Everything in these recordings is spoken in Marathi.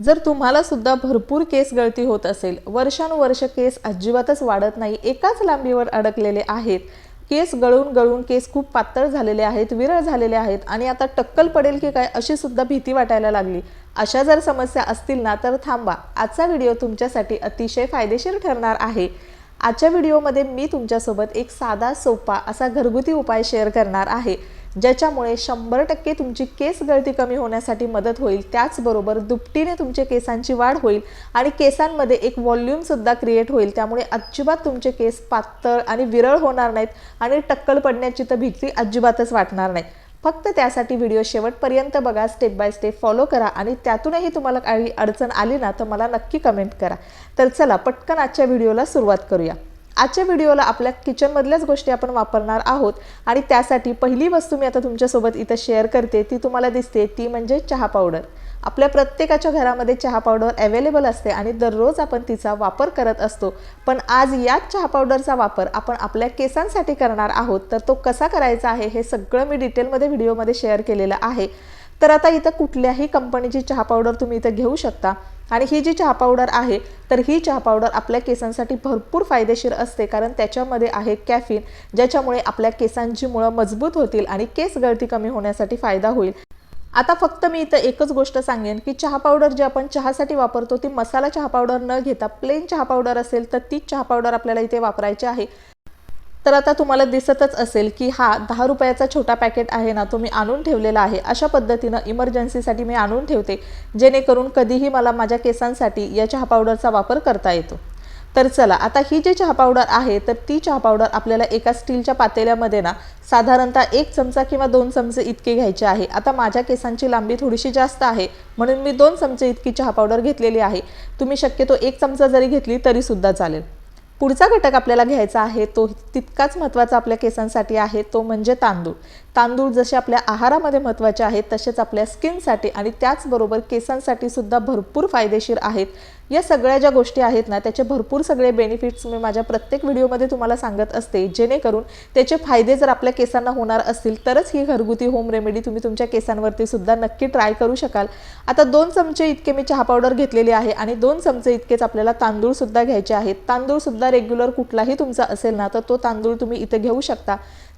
जर तुम्हाला सुद्धा भरपूर केस गळती होत असेल वर्षानुवर्ष केस अजिबातच वाढत नाही एकाच लांबीवर अडकलेले आहेत केस गळून गळून केस खूप पातळ झालेले आहेत विरळ झालेले आहेत आणि आता टक्कल पडेल की काय अशी सुद्धा भीती वाटायला लागली. अशा जर समस्या असतील ना तर थांबा. आजचा व्हिडिओ तुमच्यासाठी अतिशय फायदेशीर ठरणार आहे. आजच्या व्हिडिओमध्ये मी तुमच्यासोबत एक साधा सोपा असा घरगुती उपाय शेअर करणार आहे. ज्याच्यामुळे शंभर टक्के तुमची केस गळती कमी होण्यासाठी मदत होईल त्याचबरोबर दुपटीने तुमच्या केसांची वाढ होईल आणि केसांमध्ये एक व्हॉल्यूमसुद्धा क्रिएट होईल. त्यामुळे अजिबात तुमचे केस पातळ आणि विरळ होणार नाहीत आणि टक्कल पडण्याची तर भीती अजिबातच वाटणार नाही. फक्त त्यासाठी व्हिडिओ शेवटपर्यंत बघा स्टेप बाय स्टेप फॉलो करा आणि त्यातूनही तुम्हाला काही अडचण आली ना तर मला नक्की कमेंट करा. तर चला पटकन आजच्या व्हिडिओला सुरुवात करूया. आजच्या व्हिडिओला आपल्या किचनमधल्याच गोष्टी आपण वापरणार आहोत. आणि त्यासाठी पहिली वस्तू मी आता तुमच्यासोबत इथं शेअर करते. ती तुम्हाला दिसते. ती म्हणजे चहा पावडर आपल्या प्रत्येकाच्या घरामध्ये चहा पावडर अवेलेबल असते आणि दररोज आपण तिचा वापर करत असतो. पण आज याच चहा पावडरचा वापर आपण आपल्या केसांसाठी करणार आहोत. तर तो कसा करायचा आहे हे सगळं मी डिटेलमध्ये व्हिडिओमध्ये शेअर केलेलं आहे. तर आता इथं कुठल्याही कंपनीची चहा पावडर तुम्ही इथं घेऊ शकता. आणि ही जी चहा पावडर आहे तर ही चहा पावडर आपल्या केसांसाठी भरपूर फायदेशीर असते. कारण त्याच्यामध्ये आहे कॅफिन ज्याच्यामुळे आपल्या केसांची मुळं मजबूत होतील आणि केस गळती कमी होण्यासाठी फायदा होईल. आता फक्त मी इथं एकच गोष्ट सांगेन की चहा पावडर जी आपण चहासाठी वापरतो ती मसाला चहा पावडर न घेता प्लेन चहा पावडर असेल तर तीच चहा पावडर आपल्याला इथे वापरायची आहे. तर आता तुम्हाला दिसतच असेल की हा दहा रुपयाचा छोटा पॅकेट आहे ना तो मी आणून ठेवलेला आहे. अशा पद्धतीनं इमर्जन्सीसाठी मी आणून ठेवते जेणेकरून कधीही मला माझ्या केसांसाठी या चहा पावडरचा वापर करता येतो. तर चला आता ही जी चहा पावडर आहे तर ती चहा पावडर आपल्याला एका स्टीलच्या पातेल्यामध्ये ना साधारणतः एक चमचा किंवा दोन चमचे इतके घ्यायचे आहे. आता माझ्या केसांची लांबी थोडीशी जास्त आहे म्हणून मी दोन चमचे इतकी चहा पावडर घेतलेली आहे. तुम्ही शक्यतो एक चमचा जरी घेतली तरीसुद्धा चालेल. पुढचा घटक आपल्याला घ्यायचा आहे तो तितकाच महत्त्वाचा आपल्या केसांसाठी आहे तो म्हणजे तांदूळ. तांदूळ जसे आपल्या आहारामध्ये महत्त्वाचे आहेत तसेच आपल्या स्किनसाठी आणि त्याचबरोबर केसांसाठी सुद्धा भरपूर फायदेशीर आहेत. या सगळ्या ज्या गोष्टी आहेत ना त्याचे भरपूर सगळे बेनिफिट्स मी माझ्या प्रत्येक व्हिडिओमध्ये तुम्हाला सांगत असते. जेणेकरून त्याचे फायदे जर आपल्या केसांना होणार असतील तरच ही घरगुती होम रेमेडी तुम्ही तुमच्या केसांवरती सुद्धा नक्की ट्राय करू शकाल. आता दोन चमचे इतके मी चहा पावडर घेतलेली आहे आणि दोन चमचे इतकेच आपल्याला तांदूळ सुद्धा घ्यायचे आहेत. तांदूळ सुद्धा रेग्युलर कुठलाही तुमचा असेल ना तर तो तांदूळ तुम्ही इथे घेऊ शकता.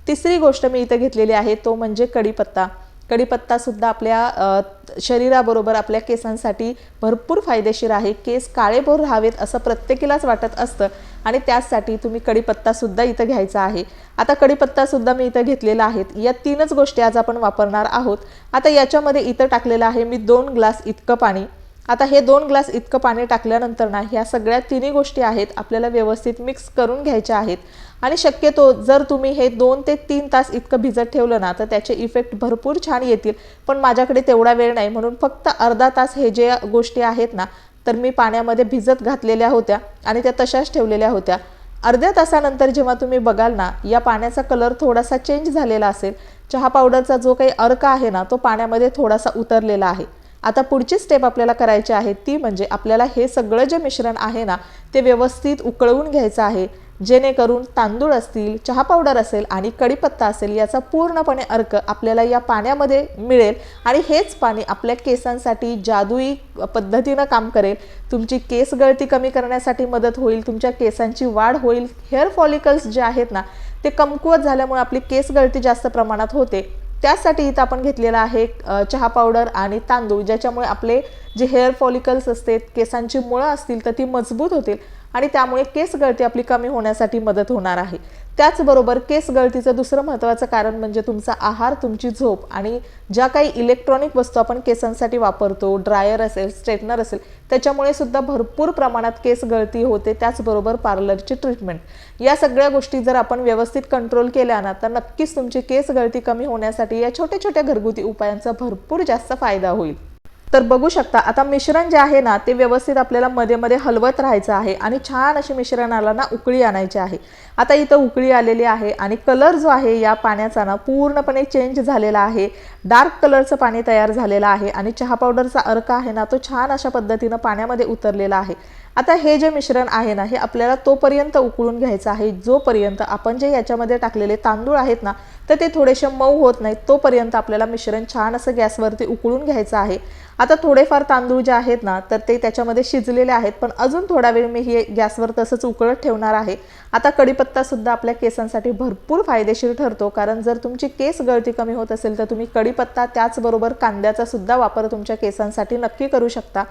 तिसरी गोष्ट मी इथे घेतलेली आहे तो म्हणजे कढीपत्ता. कढीपत्तासुद्धा आपल्या शरीराबरोबर आपल्या केसांसाठी भरपूर फायदेशीर आहे. केस काळेभोर राहावेत असं प्रत्येकीलाच वाटत असतं आणि त्याचसाठी तुम्ही कढीपत्तासुद्धा इथं घ्यायचा आहे. आता कढीपत्तासुद्धा मी इथं घेतलेला आहे. या तीनच गोष्टी आज आपण वापरणार आहोत. आता याच्यामध्ये इथं टाकलेलं आहे मी दोन ग्लास इतकं पाणी. आता हे दोन ग्लास इतकं पाणी टाकल्यानंतर ना ह्या सगळ्या तिन्ही गोष्टी आहेत आपल्याला व्यवस्थित मिक्स करून घ्यायच्या आहेत. आणि शक्यतो जर तुम्ही हे दोन ते तीन तास इतकं भिजत ठेवलं ना तर त्याचे इफेक्ट भरपूर छान येतील. पण माझ्याकडे तेवढा वेळ नाही म्हणून फक्त अर्धा तास हे जे गोष्टी आहेत ना तर मी पाण्यामध्ये भिजत घातलेल्या होत्या आणि त्या तशाच ठेवलेल्या होत्या. अर्ध्या तासानंतर जेव्हा तुम्ही बघाल ना या पाण्याचा कलर थोडासा चेंज झालेला असेल. चहा पावडरचा जो काही अर्क आहे ना तो पाण्यामध्ये थोडासा उतरलेला आहे. आता पुढची स्टेप आपल्याला करायची आहे ती म्हणजे आपल्याला हे सगळं जे मिश्रण आहे ना ते व्यवस्थित उकळवून घ्यायचं आहे. जेणेकरून तांदूळ असतील चहा पावडर असेल आणि कढीपत्ता असेल याचा पूर्णपणे अर्क आपल्याला या पाण्यामध्ये मिळेल आणि हेच पाणी आपल्या केसांसाठी जादुई पद्धतीनं काम करेल. तुमची केस गळती कमी करण्यासाठी मदत होईल तुमच्या केसांची वाढ होईल. हेअर फॉलिकल्स जे आहेत ना ते कमकुवत झाल्यामुळे आपली केस गळती जास्त प्रमाणात होते. त्यासाठी इथं आपण घेतलेला आहे चहा पावडर आणि तांदूळ ज्याच्यामुळे आपले जे हेअर फॉलिकल्स असतात केसांची मुळं असतील तर ती मजबूत होतील. आणि त्यामुळे केस गळती आपली कमी होण्यासाठी मदत होणार आहे. त्याचबरोबर केस गळतीचं दुसरं महत्त्वाचं कारण म्हणजे तुमचा आहार तुमची झोप आणि ज्या काही इलेक्ट्रॉनिक वस्तू आपण केसांसाठी वापरतो ड्रायर असेल स्ट्रेटनर असेल त्याच्यामुळे सुद्धा भरपूर प्रमाणात केस गळती होते त्याचबरोबर पार्लरची ट्रीटमेंट. या सगळ्या गोष्टी जर आपण व्यवस्थित कंट्रोल केल्या ना तर नक्कीच तुमची केस गळती कमी होण्यासाठी या छोट्या छोट्या घरगुती उपायांचा भरपूर जास्त फायदा होईल. तर बघू शकता आता मिश्रण जे आहे ना ते व्यवस्थित आपल्याला मध्ये मध्ये हलवत राहायचं आहे आणि छान अशी मिश्रणाला ना उकळी आणायची आहे. आता इथं उकळी आलेली आहे आणि कलर जो आहे या पाण्याचा ना पूर्णपणे चेंज झालेला आहे. डार्क कलरचं पाणी तयार झालेलं आहे आणि चहा पावडरचा अर्क आहे ना तो छान अशा पद्धतीनं पाण्यामध्ये उतरलेला आहे. आता हे जे मिश्रण आहे ना हे आपल्याला तोपर्यंत उकळून घ्यायचं आहे. जोपर्यंत आपण जे याच्यामध्ये टाकलेले तांदूळ आहेत ना तर ते थोडेसे मऊ होत नाहीत. तोपर्यंत आपल्याला मिश्रण छान असं गॅसवरती उकळून घ्यायचं आहे. आता थोडेफार तांदूळ जे आहेत ना तर ते त्याच्यामध्ये शिजलेले आहेत. पण अजून थोडा वेळ मी हे गॅसवर तसंच उकळत ठेवणार आहे. आता कढीपत्तासुद्धा आपल्या केसांसाठी भरपूर फायदेशीर ठरतो. कारण जर तुमची केस गळती कमी होत असेल तर तुम्ही कढीपत्ता त्याचबरोबर कांद्याचा सुद्धा वापर तुमच्या केसांसाठी नक्की करू शकता.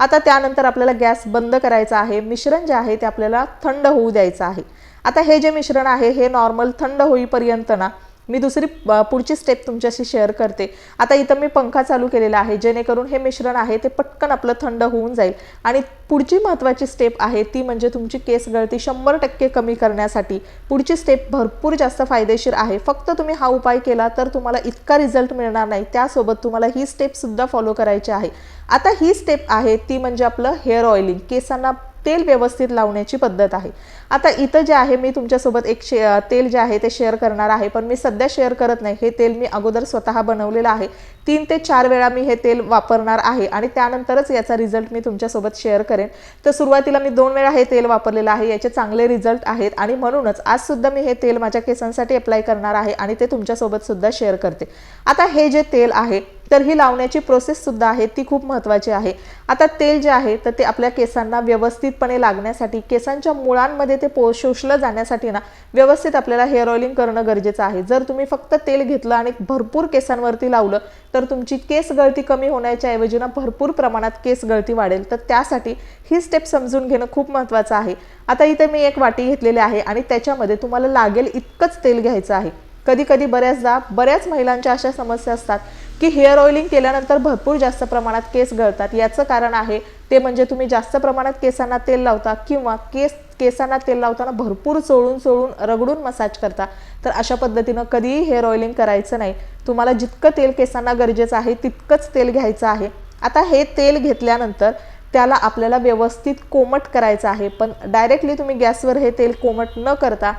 आता त्यानंतर आपल्याला गॅस बंद करायचा आहे मिश्रण जे आहे ते आपल्याला थंड होऊ द्यायचं आहे. आता हे जे मिश्रण आहे हे नॉर्मल थंड होईपर्यंत ना मी दुसरी पुढची स्टेप तुमच्याशी शेअर करते. आता इथं मी पंखा चालू केलेला आहे जेणेकरून हे मिश्रण आहे ते पटकन आपलं थंड होऊन जाईल. आणि पुढची महत्त्वाची स्टेप आहे ती म्हणजे तुमची केस गळती शंभर टक्के कमी करण्यासाठी. पुढची स्टेप भरपूर जास्त फायदेशीर आहे. फक्त तुम्ही हा उपाय केला तर तुम्हाला इतका रिझल्ट मिळणार नाही. त्यासोबत तुम्हाला ही स्टेपसुद्धा फॉलो करायची आहे. आता ही स्टेप आहे ती म्हणजे आपलं हेअर ऑइलिंग केसांना तेल व्यवस्थित लावण्याची पद्धत आहे. आता इथं जे आहे मी तुमच्यासोबत एक शे तेल जे आहे ते शेअर करणार आहे पण मी सध्या शेअर करत नाही. हे तेल मी अगोदर स्वतः बनवलेलं आहे. तीन ते चार वेळा मी हे तेल वापरणार आहे आणि त्यानंतरच याचा रिझल्ट मी तुमच्यासोबत शेअर करेन. तर सुरुवातीला मी दोन वेळा हे तेल वापरलेलं आहे याचे चांगले रिझल्ट आहेत आणि म्हणूनच आजसुद्धा मी हे तेल माझ्या केसांसाठी अप्लाय करणार आहे आणि ते तुमच्यासोबतसुद्धा शेअर करते. आता हे जे तेल आहे तर ही लावण्याची प्रोसेससुद्धा आहे ती खूप महत्त्वाची आहे. आता तेल जे आहे तर ते आपल्या केसांना व्यवस्थितपणे लागण्यासाठी केसांच्या मुळांमध्ये ते पो शोषलं जाण्यासाठी ना व्यवस्थित आपल्याला हेअर ऑइलिंग करणं गरजेचं आहे. जर तुम्ही फक्त तेल घेतलं आणि भरपूर केसांवरती लावलं तर तुमची केस गळती कमी होण्याच्या ऐवजी ना भरपूर प्रमाणात केस गळती वाढेल. तर त्यासाठी ही स्टेप समजून घेणं खूप महत्त्वाचं आहे. आता इथे मी एक वाटी घेतलेली आहे आणि त्याच्यामध्ये तुम्हाला लागेल इतकंच तेल घ्यायचं आहे. कधी कधी बऱ्याचदा बऱ्याच महिलांच्या अशा समस्या असतात. की हेअर ऑइलिंग केल्यानंतर भरपूर जास्त प्रमाणात केस गळतात. याचं कारण आहे ते म्हणजे तुम्ही जास्त प्रमाणात केसांना तेल लावता किंवा केस केसांना तेल लावताना भरपूर चोळून चोळून रगडून मसाज करता. तर अशा पद्धतीनं कधीही हेअर ऑइलिंग करायचं नाही. तुम्हाला जितकं तेल केसांना गरजेचं आहे तितकंच तेल घ्यायचं आहे. आता हे तेल घेतल्यानंतर त्याला आपल्याला व्यवस्थित कोमट करायचं आहे. पण डायरेक्टली तुम्ही गॅसवर हे तेल कोमट न करता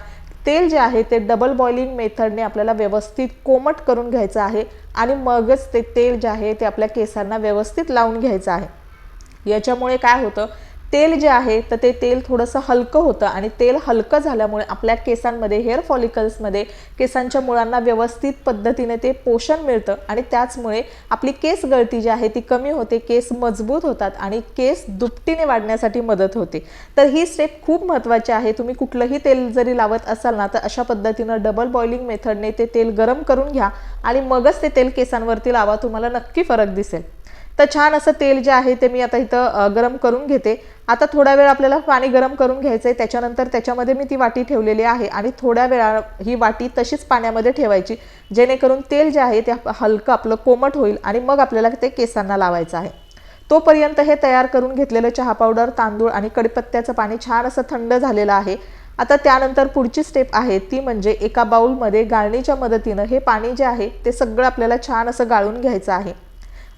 तेल जे आहे ते डबल बॉइलिंग मेथडने आपल्याला व्यवस्थित कोमट करून घ्यायचं आहे. आणि मगच ते तेल जे आहे ते आपल्या केसांना व्यवस्थित लावून घ्यायचं आहे. याच्यामुळे काय होतं तेल जे आहे तर ते तेल थोडंसं हलकं होतं आणि तेल हलकं झाल्यामुळे आपल्या केसांमध्ये हेअर फॉलिकल्समध्ये केसांच्या मुळांना व्यवस्थित पद्धतीने ते पोषण मिळतं आणि त्याचमुळे आपली केस गळती जी आहे ती कमी होते केस मजबूत होतात आणि केस दुपटीने वाढण्यासाठी मदत होते. तर ही स्टेप खूप महत्त्वाची आहे. तुम्ही कुठलंही तेल जरी लावत असाल ना तर अशा पद्धतीनं डबल बॉइलिंग मेथडने ते तेल गरम करून घ्या आणि मगच ते तेल केसांवरती लावा तुम्हाला नक्की फरक दिसेल. तर छान असं तेल जे आहे ते मी आता इथं गरम करून घेते. आता थोडा वेळ आपल्याला पाणी गरम करून घ्यायचं आहे त्याच्यानंतर त्याच्यामध्ये मी ती वाटी ठेवलेली आहे आणि थोड्या वेळा ही वाटी तशीच पाण्यामध्ये ठेवायची जेणेकरून तेल जे आहे ते हलकं आपलं कोमट होईल आणि मग आपल्याला ते केसांना लावायचं आहे. तोपर्यंत हे तयार करून घेतलेलं चहा पावडर तांदूळ आणि कडीपत्त्याचं पाणी छान असं थंड झालेलं आहे. आता त्यानंतर पुढची स्टेप आहे ती म्हणजे एका बाऊलमध्ये गाळणीच्या मदतीनं हे पाणी जे आहे ते सगळं आपल्याला छान असं गाळून घ्यायचं आहे.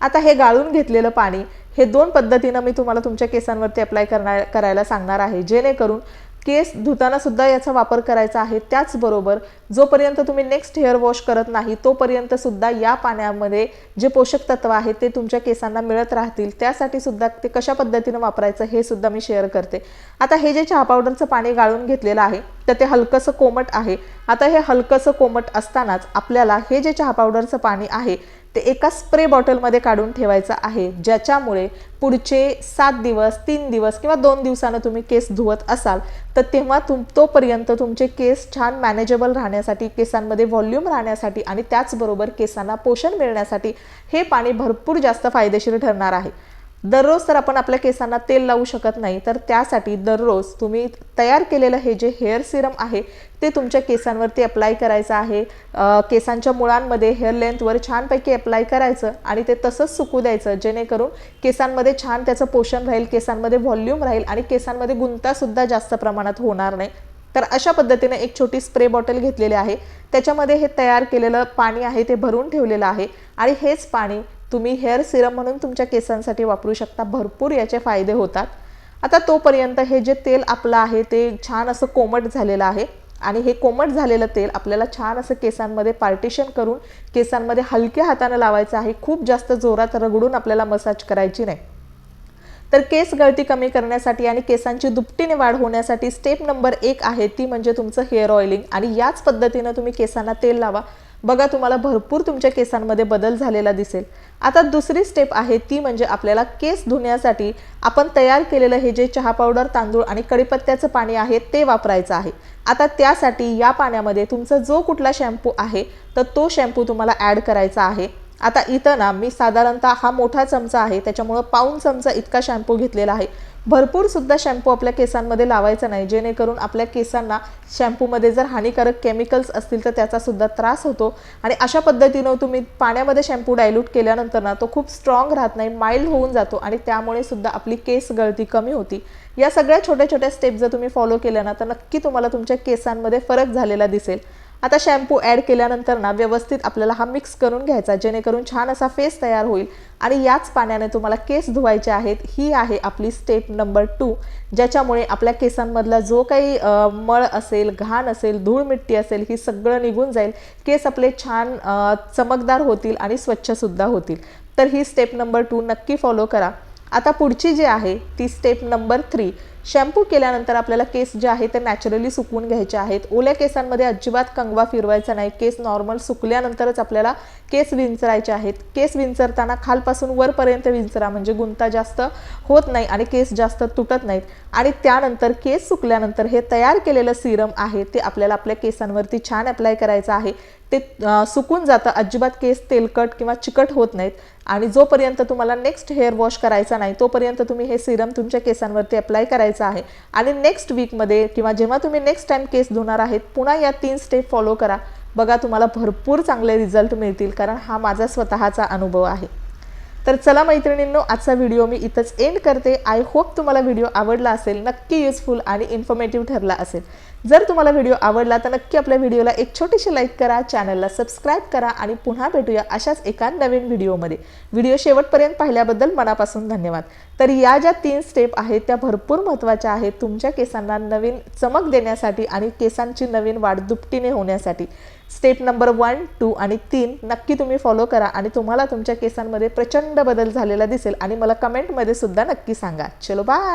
आता हे गाळून घेतलेलं पाणी हे दोन पद्धतीनं मी तुम्हाला तुमच्या केसांवरती अप्लाय करणार करायला सांगणार आहे. जेणेकरून केस धुताना सुद्धा याचा वापर करायचा आहे. त्याचबरोबर जोपर्यंत तुम्ही नेक्स्ट हेअर वॉश करत नाही तोपर्यंत सुद्धा या पाण्यामध्ये जे पोषक तत्व आहेत ते तुमच्या केसांना मिळत राहतील. त्यासाठी सुद्धा ते कशा पद्धतीनं वापरायचं हे सुद्धा मी शेअर करते. आता हे जे चहा पावडरचं पाणी गाळून घेतलेलं आहे तर ते हलकंसं कोमट आहे. आता हे हलकंसं कोमट असतानाच आपल्याला हे जे चहा पावडरचं पाणी आहे ते एका स्प्रे बॉटलमध्ये काढून ठेवायचं आहे. ज्याच्यामुळे पुढचे सात दिवस तीन दिवस किंवा दोन दिवसानं तुम्ही केस धुवत असाल तर तेव्हा तुम तोपर्यंत तुमचे केस छान मॅनेजेबल राहण्यासाठी केसांमध्ये व्हॉल्यूम राहण्यासाठी आणि त्याचबरोबर केसांना पोषण मिळण्यासाठी हे पाणी भरपूर जास्त फायदेशीर ठरणार आहे. दररोज तर आपण आपल्या केसांना तेल लावू शकत नाही तर त्यासाठी दररोज तुम्ही तयार केलेलं हे जे हेअर सिरम आहे ते तुमच्या केसांवरती अप्लाय करायचं आहे. केसांच्या मुळांमध्ये हेअर लेंथवर छानपैकी अप्लाय करायचं आणि ते तसंच सुकू द्यायचं जेणेकरून केसांमध्ये छान त्याचं पोषण राहील केसांमध्ये व्हॉल्यूम राहील आणि केसांमध्ये गुंतासुद्धा जास्त प्रमाणात होणार नाही. तर अशा पद्धतीने एक छोटी स्प्रे बॉटल घेतलेली आहे. त्याच्यामध्ये हे तयार केलेलं पाणी आहे ते भरून ठेवलेलं आहे आणि हेच पाणी तुम्ही हेअर सिरम म्हणून तुमच्या केसांसाठी वापरू शकता. भरपूर याचे फायदे होतात. आता तोपर्यंत हे जे तेल आपलं आहे ते छान असं कोमट झालेलं आहे. आणि हे कोमट झालेलं तेल आपल्याला छान असं केसांमध्ये पार्टिशन करून केसांमध्ये हलक्या हाताने लावायचं आहे. खूप जास्त जोरात रगडून आपल्याला मसाज करायची नाही. तर केस गळती कमी करण्यासाठी आणि केसांची दुपटीने वाढ होण्यासाठी स्टेप नंबर एक आहे ती म्हणजे तुमचं हेअर ऑइलिंग आणि याच पद्धतीनं तुम्ही केसांना तेल लावा. बघा तुम्हाला भरपूर तुमच्या केसांमध्ये बदल झालेला दिसेल. आता दुसरी स्टेप आहे ती म्हणजे आपल्याला केस धुण्यासाठी आपण तयार केलेलं हे जे चहा पावडर तांदूळ आणि कढीपत्त्याचं पाणी आहे ते वापरायचं आहे. आता त्यासाठी या पाण्यामध्ये तुमचा जो कुठला शॅम्पू आहे तर तो शॅम्पू तुम्हाला ॲड करायचा आहे. आता इथं ना मी साधारणतः हा मोठा चमचा आहे त्याच्यामुळं पाऊन चमचा इतका शॅम्पू घेतलेला आहे. भरपूरसुद्धा शॅम्पू आपल्या केसांमध्ये लावायचा नाही. जेणेकरून आपल्या केसांना शॅम्पूमध्ये जर हानिकारक केमिकल्स असतील तर त्याचासुद्धा त्रास होतो. आणि अशा पद्धतीनं तुम्ही पाण्यामध्ये शॅम्पू डायल्यूट केल्यानंतर ना तो खूप स्ट्रॉंग राहत नाही माइल्ड होऊन जातो आणि त्यामुळे सुद्धा आपली केस गळती कमी होती. या सगळ्या छोट्या छोट्या स्टेप जर तुम्ही फॉलो केल्या ना तर नक्की तुम्हाला तुमच्या केसांमध्ये फरक झालेला दिसेल. आता शॅम्पू ॲड केल्यानंतर ना व्यवस्थित आपल्याला हा मिक्स करून घ्यायचा जेणेकरून छान असा फेस तयार होईल. आणि याच पाण्याने तुम्हाला केस धुवायचे आहेत ही आहे आपली स्टेप नंबर टू ज्याच्यामुळे आपल्या केसांमधला जो काही मळ असेल घाण असेल धूळ मिट्टी असेल ही सगळं निघून जाईल. केस आपले छान चमकदार होतील आणि स्वच्छसुद्धा होतील. तर ही स्टेप नंबर टू नक्की फॉलो करा. आता पुढची जी आहे ती स्टेप नंबर थ्री शॅम्पू केल्यानंतर आपल्याला केस जे आहे ते नॅचरली सुकवून घ्यायचे आहेत. ओल्या केसांमध्ये अजिबात कंगवा फिरवायचा नाही. केस नॉर्मल सुकल्यानंतरच आपल्याला केस विंचरायचे आहेत. केस विंचरताना खालपासून वरपर्यंत विंचरा म्हणजे गुंता जास्त होत नाही आणि केस जास्त तुटत नाहीत. आणि त्यानंतर केस सुकल्यानंतर हे तयार केलेलं सिरम आहे ते आपल्याला आपल्या केसांवरती छान अप्लाय करायचं आहे. ते सुकून जातं. अजिबात केस तेलकट किंवा चिकट होत नाहीत. आणि जोपर्यंत तुम्हाला नेक्स्ट हेअर वॉश करायचा नाही तोपर्यंत तुम्ही हे सिरम तुमच्या केसांवरती अप्लाय करायचं आहे. आणि नेक्स्ट वीकमध्ये किंवा जेव्हा तुम्ही नेक्स्ट टाइम केस धुणार आहेत पुन्हा या तीन स्टेप फॉलो करा. बघा तुम्हाला भरपूर चांगले रिझल्ट मिळतील कारण हा माझा स्वतःचा अनुभव आहे. तर चला मैत्रिणींनो आजचा व्हिडिओ मी इथंच एंड करते. आय होप तुम्हाला व्हिडिओ आवडला असेल नक्की युजफुल आणि इन्फॉर्मेटिव्ह ठरला असेल. जर तुम्हाला व्हिडिओ आवडला तर नक्की आपल्या व्हिडिओला एक छोटीशी लाईक करा चॅनलला सबस्क्राईब करा आणि पुन्हा भेटूया अशाच एका नवीन व्हिडिओमध्ये व्हिडिओ शेवटपर्यंत पाहिल्याबद्दल मनापासून धन्यवाद. तर या ज्या तीन स्टेप आहेत त्या भरपूर महत्त्वाच्या आहेत तुमच्या केसांना नवीन चमक देण्यासाठी आणि केसांची नवीन वाढ दुपटीने होण्यासाठी. स्टेप नंबर वन टू आणि तीन नक्की तुम्ही फॉलो करा आणि तुम्हाला तुमच्या केसांमध्ये प्रचंड बदल झालेला दिसेल आणि मला कमेंटमध्ये सुद्धा नक्की सांगा. चलो बाय